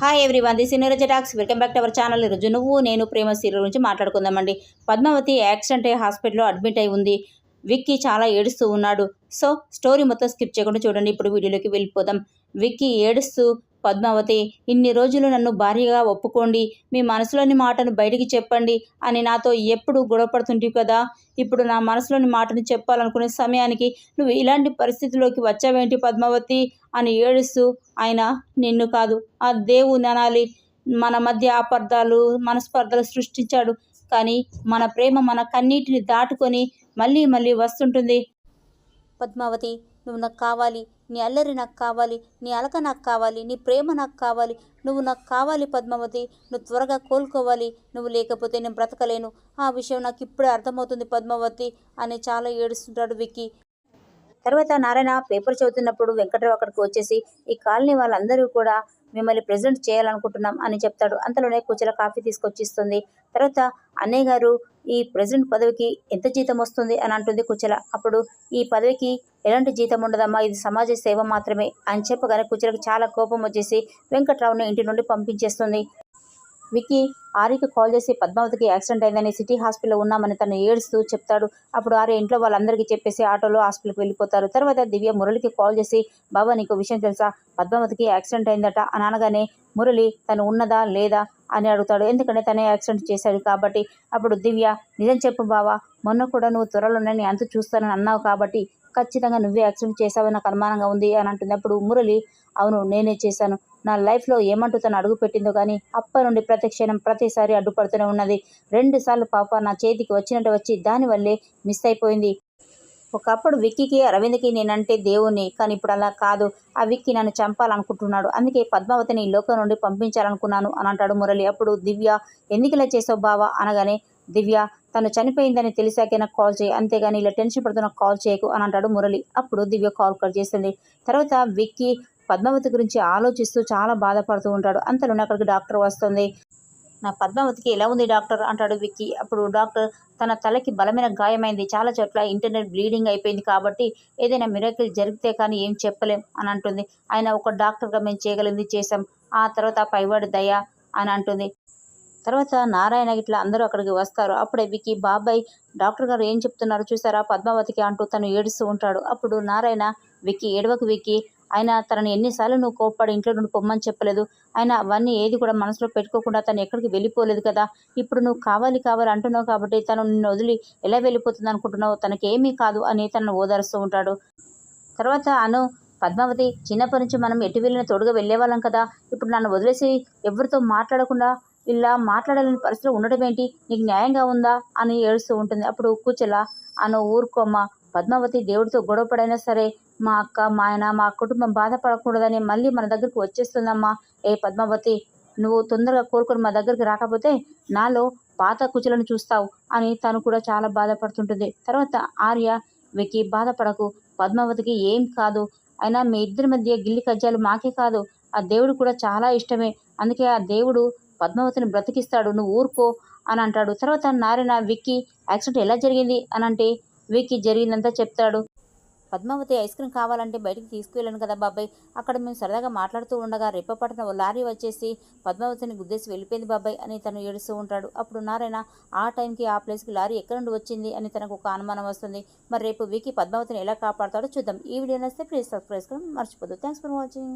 Hi everyone this Neeraja talks welcome back to our channel ఈరోజు నువ్వు నేను ప్రేమ serial గురించి మాట్లాడుకుందామండి. పద్మావతి యాక్సిడెంట్ అయ్యి హాస్పిటల్లో అడ్మిట్ అయి ఉంది. విక్కీ చాలా ఏడుస్తూ ఉన్నాడు. సో స్టోరీ మొత్తం స్కిప్ చేయకుండా చూడండి. ఇప్పుడు వీడియోలోకి వెళ్ళిపోదాం. విక్కీ ఏడుస్తూ పద్మావతి ఇన్ని రోజులు నన్ను భార్యగా ఒప్పుకోండి మీ మనసులోని మాటను బయటికి చెప్పండి అని నాతో ఎప్పుడు గొడవపడుతుంటివి కదా? ఇప్పుడు నా మనసులోని మాటను చెప్పాలనుకునే సమయానికి నువ్వు ఇలాంటి పరిస్థితిలోకి వచ్చావేంటి పద్మావతి? అని ఏడుస్తూ ఆయన నిన్ను కాదు ఆ దేవుని అనాలి. మన మధ్య అపార్థాలు మనస్పర్ధలు సృష్టించాడు. కానీ మన ప్రేమ మన కన్నీటిని దాటుకొని మళ్ళీ మళ్ళీ వస్తుంటుంది. పద్మావతి నువ్వు నాకు కావాలి నీ అల్లరి నాకు కావాలి నీ అలక నాకు కావాలి నీ ప్రేమ నాకు కావాలి నువ్వు నాకు కావాలి పద్మావతి నువ్వు త్వరగా కోలుకోవాలి నువ్వు లేకపోతే నేను బ్రతకలేను. ఆ విషయం నాకు ఇప్పుడే అర్థమవుతుంది పద్మావతి అని చాలా ఏడుస్తుంటాడు విక్కీ. తర్వాత నారాయణ పేపర్ చదువుతున్నప్పుడు వెంకట్రావు అక్కడికి వచ్చేసి ఈ కాలనీ వాళ్ళందరూ కూడా మిమ్మల్ని ప్రెసిడెంట్ చేయాలనుకుంటున్నాం అని చెప్తాడు. అంతలోనే కుచల కాఫీ తీసుకొచ్చిస్తుంది. తర్వాత అన్నయ్య గారు ఈ ప్రెసిడెంట్ పదవికి ఎంత జీతం వస్తుంది? అని అంటుంది కుచల. అప్పుడు ఈ పదవికి ఎలాంటి జీతం ఉండదమ్మా ఇది సమాజ సేవ మాత్రమే అని చెప్పగానే కుచలకు చాలా కోపం వచ్చేసి వెంకట్రావుని ఇంటి నుండి పంపించేస్తుంది. విక్కీ ఆర్యకి కాల్ చేసి పద్మావతికి యాక్సిడెంట్ అయిందని సిటీ హాస్పిటల్లో ఉన్నామని తను ఏడుస్తూ చెప్తాడు. అప్పుడు ఆర్య ఇంట్లో వాళ్ళందరికీ చెప్పేసి ఆటోలో హాస్పిటల్కి వెళ్ళిపోతారు. తర్వాత దివ్య మురళికి కాల్ చేసి బాబా నీకు విషయం తెలుసా? పద్మావతికి యాక్సిడెంట్ అయిందట. అని అనగానే మురళి తను ఉన్నదా లేదా? అని అడుగుతాడు. ఎందుకంటే తనే యాక్సిడెంట్ చేశాడు కాబట్టి. అప్పుడు దివ్య నిజం చెప్పు బావా మొన్న కూడా నువ్వు త్వరలోనే అంత చూస్తానని అన్నావు కాబట్టి ఖచ్చితంగా నువ్వే యాక్సిడెంట్ చేసావు నాకు అనుమానంగా ఉంది అని అంటుంది అప్పుడు మురళి అవును నేనే చేశాను. నా లైఫ్లో ఏమంటూ తను అడుగు పెట్టిందో కానీ అప్పటి నుండి ప్రతి క్షణం ప్రతిసారి అడ్డుపడుతూనే ఉన్నది. రెండుసార్లు పాప నా చేతికి వచ్చినట్టు వచ్చి దానివల్లే మిస్ అయిపోయింది. ఒకప్పుడు విక్కీకి అరవింద్కి నేనంటే దేవుణ్ణి కానీ ఇప్పుడు అలా కాదు. ఆ విక్కి నన్ను చంపాలనుకుంటున్నాడు. అందుకే పద్మావతిని ఈ లోకం నుండి పంపించాలనుకున్నాను అని అంటాడు మురళి. అప్పుడు దివ్య ఎందుకు ఇలా చేసావు బావా? అనగానే దివ్య తను చనిపోయిందని తెలిసాకైనా కాల్ చేయి. అంతేగాని ఇలా టెన్షన్ పడుతున్న కాల్ చేయకు అని అంటాడు మురళి. అప్పుడు దివ్య కాల్ కట్ చేస్తుంది. తర్వాత విక్కీ పద్మావతి గురించి ఆలోచిస్తూ చాలా బాధపడుతూ ఉంటాడు. అంతలోనే అక్కడికి డాక్టర్ వస్తుంది. నా పద్మావతికి ఎలా ఉంది డాక్టర్? అంటాడు విక్కీ. అప్పుడు డాక్టర్ తన తలకి బలమైన గాయమైంది. చాలా చోట్ల ఇంటర్నెట్ బ్లీడింగ్ అయిపోయింది కాబట్టి ఏదైనా మిరాకిల్ జరిగితే కానీ ఏం చెప్పలేం అని అంటుంది. ఆయన ఒక డాక్టర్గా మేము చేయగలిగింది చేసాం ఆ తర్వాత పైవాడి దయ అని అంటుంది. తర్వాత నారాయణ ఇట్లా అందరూ అక్కడికి వస్తారు. అప్పుడే వికి బాబాయ్ డాక్టర్ గారు ఏం చెప్తున్నారు చూసారా? పద్మావతికి అంటూ తను ఏడుస్తూ ఉంటాడు. అప్పుడు నారాయణ వికి ఏడవకు వికి ఆయన తనని ఎన్నిసార్లు నువ్వు కోప్పడి ఇంట్లో నుండి పొమ్మని చెప్పలేదు. ఆయన అవన్నీ ఏది కూడా మనసులో పెట్టుకోకుండా తను ఎక్కడికి వెళ్ళిపోలేదు కదా. ఇప్పుడు నువ్వు కావాలి కావాలి అంటున్నావు కాబట్టి తను నిన్ను వదిలి ఎలా వెళ్ళిపోతుంది అనుకుంటున్నావు? తనకేమీ కాదు అని తనను ఓదారుస్తూ ఉంటాడు. తర్వాత అను పద్మావతి చిన్నప్పటి నుంచి మనం ఎటు వెళ్ళిన తోడుగా వెళ్ళేవాళ్ళం కదా. ఇప్పుడు నన్ను వదిలేసి ఎవరితో మాట్లాడకుండా ఇలా మాట్లాడలేని పరిస్థితిలో ఉండడం ఏంటి? నీకు న్యాయంగా ఉందా? అని ఏడుస్తూ ఉంటుంది. అప్పుడు కూచెలా అను ఊరుకోమ్మ పద్మావతి దేవుడితో గొడవపడైనా సరే మా అక్క మా ఆయన మా కుటుంబం బాధపడకూడదని మళ్ళీ మన దగ్గరికి వచ్చేస్తుందమ్మా. ఏ పద్మావతి నువ్వు తొందరగా కోరుకొని మా దగ్గరికి రాకపోతే నాలో పాత కుచులను చూస్తావు అని తను కూడా చాలా బాధపడుతుంటుంది. తర్వాత ఆర్య వికి బాధపడకు. పద్మావతికి ఏం కాదు. అయినా మీ ఇద్దరి మధ్య గిల్లి కజ్జాలు మాకే కాదు. ఆ దేవుడు కూడా చాలా ఇష్టమే. అందుకే ఆ దేవుడు పద్మావతిని బ్రతికిస్తాడు నువ్వు ఊరుకో అని అంటాడు. తర్వాత నారాయణ విక్కీ యాక్సిడెంట్ ఎలా జరిగింది? అని అంటే విక్కీ జరిగిందంతా చెప్తాడు. పద్మావతి ఐస్ క్రీమ్ కావాలంటే బయటికి తీసుకువెళ్ళాను కదా బాబాయ్. అక్కడ మేము సరదాగా మాట్లాడుతూ ఉండగా రెప్పపట్టిన ఓ లారీ వచ్చేసి పద్మావతిని గుద్దేసి వెళ్ళిపోయింది బాబాయ్ అని తను ఏడుస్తూ ఉంటాడు. అప్పుడు నారాయణ ఆ టైంకి ఆ ప్లేస్కి లారీ ఎక్కడి నుండి వచ్చింది? అని తనకు ఒక అనుమానం వస్తుంది. మరి రేపు వీకి పద్మావతిని ఎలా కాపాడతాడో చూద్దాం. ఈ వీడియో నచ్చితే ప్లీజ్ సబ్స్క్రైబ్ చేసుకోవడం మర్చిపోదు థ్యాంక్స్ ఫర్ వాచింగ్.